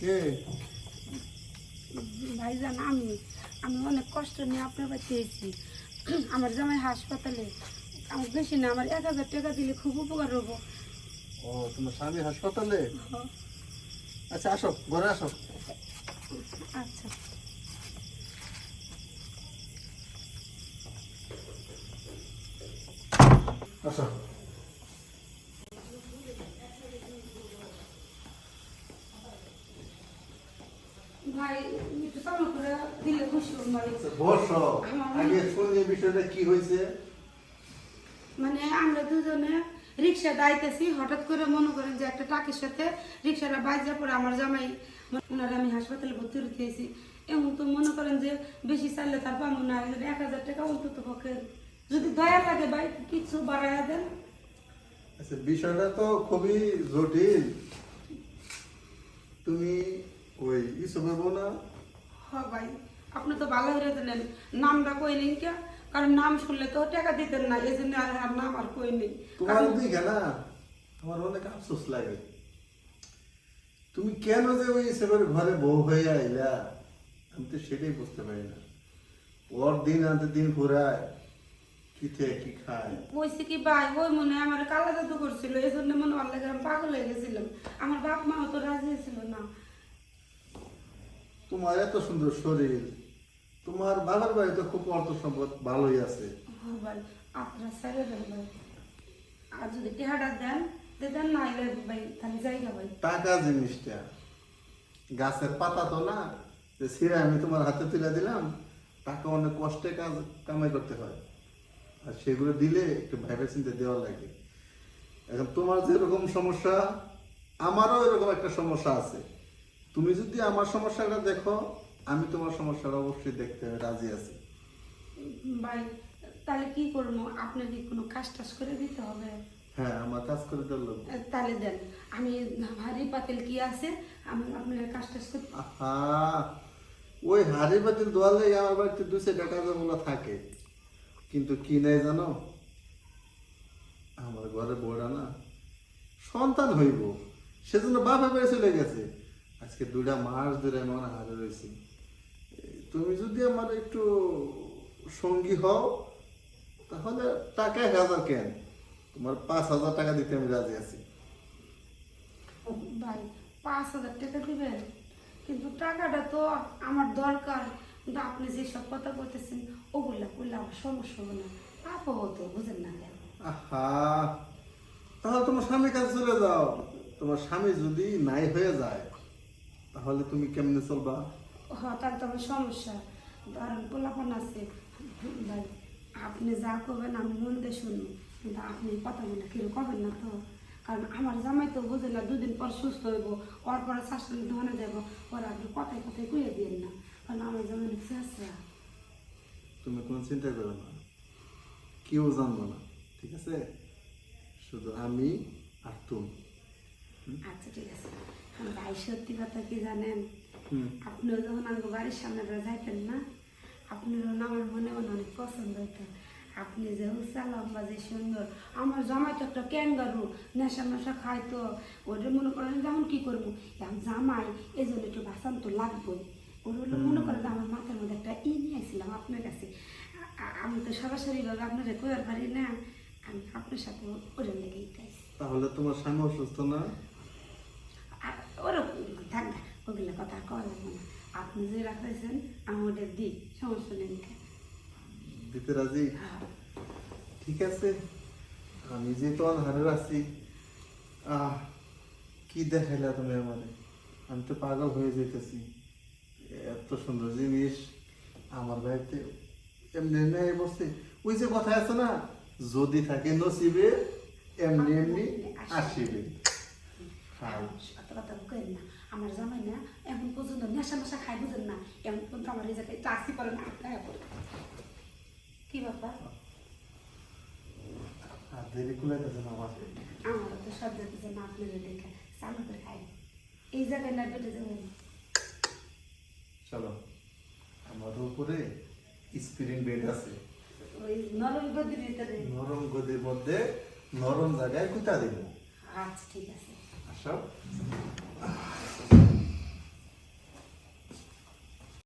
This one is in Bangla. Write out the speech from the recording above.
কে? ভাইজান আমি আমি অনেক কষ্ট নিয়ে আপনার কাছে এসেছি। আমার জামাই হাসপাতালে। আমার বেশি না আমার এক হাজার টাকা দিলে খুব উপকার হব। ও তোমার স্বামী হাসপাতালে? আচ্ছা আসো ঘরে আসো। আচ্ছা। আসো ভাই একটু চালু করে দিলে খুশি হব ভাই বসো আগে শুনি বিষয়টা কি হয়েছে? মানে আমরা দুজনে রিক্সা দাইতেছি হঠাৎ করে মনে করেন যে একটা টাকির সাথে রিক্সাটা বাইজা পরে আমার জামাই ওনারা আমি হাসপাতালে ভর্তি রেখেছি এমন তো মনে করেন যে বেশি চাইলে তার পাবো না এক হাজার টাকা অন্তত পক্ষে। যদি দয়া লাগে ভাই কিছু বাড়াইয়া দেন। আচ্ছা বিষয়টা তো খুবই জটিল। তুমি ওই ইসবের না? হ ভাই। আপনি তো ভালো হয়ে দিলেন নামটা কই নেই কে? কারণ নাম শুনলে তো টাকা দিতেন না এই জন্য আর নাম আর কই নেই। তোমার দিকে না আমার অনেক আফসোস লাগে। তুমি কেন যে ওই ইসবের ঘরে বউ হয়ে আইলা? আমি তো সেটাই বুঝতে পারি না। ওর দিন আনতে দিন ঘুরায় কি খায়? কইছে কি ভাই? ওই মনে আমার কালা জাদু করছিল এই জন্য মনে ভালো লাগে আমি পাগল হয়ে গেছিলাম। আমার বাপ মাও তো রাজি ছিল না। তোমার এত সুন্দর শরীর তোমার বাবার বাড়ি তো খুব অর্থ সম্পদ ভালোই আছে। ভাই আপনারা ছেড়ে ভাই। আর যদি টেহাটা দেন দেন না এলে ভাই তাহলে জায়গা ভাই। টাকা জিনিসটা। গাছের পাতা তো না যে ছিঁড়ে আমি তোমার হাতে তুলে দিলাম টাকা অনেক কষ্টে কাজ কামাই করতে হয়। আর সেগুলো দিলে একটু ভাইবে চিন্তে দেওয়া লাগে। এখন তোমার যেরকম সমস্যা আমারও এরকম একটা সমস্যা আছে। তুমি যদি আমার সমস্যাটা দেখো আমি তোমার সমস্যাটা অবশ্যই দেখতে রাজি আছি। ভাই তাহলে কি করব? আপনার কি কোনো কাজ টাজ করে দিতে হবে? হ্যাঁ আমার কাজ করে দেওয়ার লোক। তাহলে দেন। আমি ভারী পাতিল কি আছে আমি আপনার কাজ টাজ করতে আহা! ওই হাড়ি বাতিল দোয়ালে আমার বাড়িতে দু চারটা কাজগুলো থাকে। কিন্তু কি নেই জানো? আমার ঘরে বউরা না সন্তান হইব। সেজন্য বাপে বাড়ি চলে গেছে। আজকে দুটা মাস ধরে আমার হারে রয়েছে। তুমি যদি আমার একটু সঙ্গী হও তাহলে টাকা এক হাজার কেন? তোমার পাঁচ হাজার টাকা দিতে আমি রাজি আছি। ভাই পাঁচ হাজার টাকা দিবেন? কিন্তু টাকাটা তো আমার দরকার। কিন্তু আপনি যেসব কথা বলতেছেন ওগুলা করলে আমার সমস্যা হবে না। আপও তো বুঝেন না কেন? আহা তাহলে তোমার স্বামীর কাছে চলে যাও। তোমার স্বামী যদি নাই হয়ে যায় তাহলে তুমি কেমনে চলবা? হ্যাঁ তাহলে তো আমার সমস্যা। ধরেন পোলাপান আছে ভাই আপনি যা করবেন আমি মন দিয়ে শুনব কিন্তু আপনি কথাগুলো কেউ কবেন না তো। কারণ আমার জামাই তো বুঝে না দুদিন পর সুস্থ হইব ওর পরে শাশুড়ি ধনে যাব ওরা আপনি কথায় কথায় কুয়ে দিয়েন না কারণ আমার জামাই চেষ্টা তুমি কোনো চিন্তা করো না কেউ জানব না ঠিক আছে? শুধু আমি আর তুমি। আচ্ছা ঠিক আছে। ভাই সত্যি কথা কি জানেন। আপনিও যখন আমাকে বাড়ির সামনে যাইতেন না আপনারও না আমার মনে মনে অনেক পছন্দ হইতো। আপনি যে উঁচা লম্বা যে সুন্দর আমার জামাই তো একটা ক্যাঙ্গারু নেশা নেশা খাইতো। ওটা মনে করেন যেমন কি করব? এখন জামাই এই জন্য একটু বাসান তো লাগবেই। ওর হলো মনে করেন যে আমার মাথার মধ্যে একটা ই নিয়ে আসছিলাম আপনার কাছে। আমি তো সরাসরিভাবে আপনারা কইয়ার পারি না। আমি আপনার সাথে ওরে লেগেই তাহলে তোমার স্বামী অসুস্থ না আর ওরকম থাক না ওগুলো কথা কওয়া লাগবে না আপনি যে রাখাইছেন আমি ওটা দিই সমস্যা নেই দিতে রাজি? ঠিক আছে। আমি যে তো হারে আছি আহ কি দেখাইলা তুমি আমারে? আমি তো পাগল হয়ে যেতেছি এত সুন্দর জিনিস আমার বাড়িতে এমনি এমনি বসছে। ওই যে কথা আছে না যদি থাকে নসিবে এমনি এমনি আসিবে। কথা না। আমার জামাই না এখন পর্যন্ত নেশা নেশা খাই বুঝেন না এমন পর্যন্ত আমার এই জায়গায় চাষি করে না আপনার করে কি ব্যাপার? আমার তো হচ্ছে না আপনার দেখে চালু করে খাই এই জায়গায় না যাবেন চলো আমার উপরে বেড আছে। ওই নরম গদির ভিতরে। নরম গদির মধ্যে নরম জায়গায় কুতা দেব। আচ্ছা ঠিক আছে। Chão?